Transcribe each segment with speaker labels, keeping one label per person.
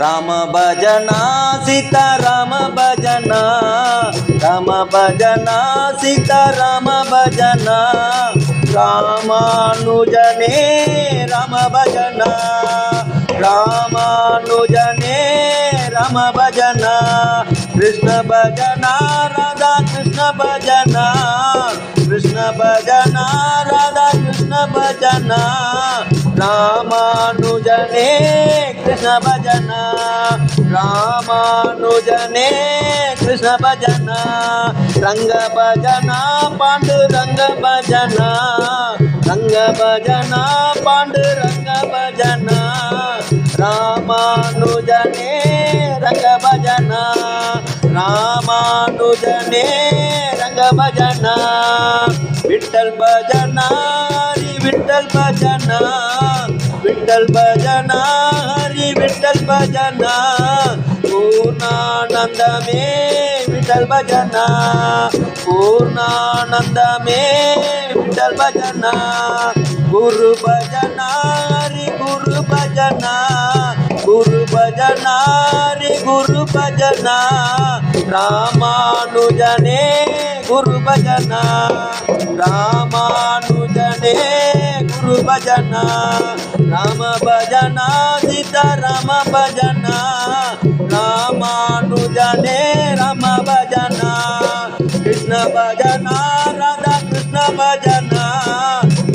Speaker 1: राम भजना सीता राम भजना राम भजना सीता राम भजना, रामानुजने राम भजना, रामानुजने राम भजना, कृष्ण भजना, राधा कृष्ण भजना कृष्ण भजना, राधा कृष्ण भजना, रामानुजने कृष्ण भजन रामानुजने कृष्ण भजन रङ्ग भजन पाण्डुरङ्ग भजन रङ्ग भजन पाण्डुरङ्ग भजन रामानुजने रङ्ग भजन ராமானுஜனே ரங்க பஜனா விட்டல் பஜனா விட்டல் பஜனா विठल भजना, हरि विठल भजना। पूर्णानंद में विठल भजना। पूर्णानंद में विठल भजना। गुरु भजना, हरि गुरु भजना। गुरु भजना, हरि गुरु भजना। रामानुजने गुरु भजना। रामानु భజన రామ భజన సీతారామ భజన రామానుజనే రామ భజన కృష్ణ భజన రాధా కృష్ణ భజన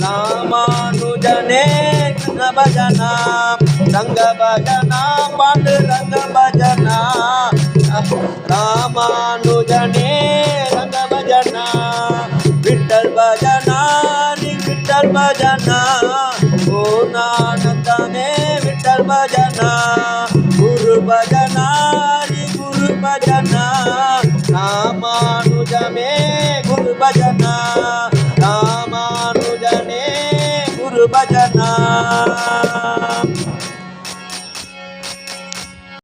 Speaker 1: రామానుజనే కృష్ణ భజన రంగ భజన పాండురంగ భజన விட்டல் பஜனா. ஓ நானந்தமே விட்டல் பஜனா. குரு பஜனா குரு பஜனா. ராமானுஜமே குரு பஜனா. ராமானுஜனே குரு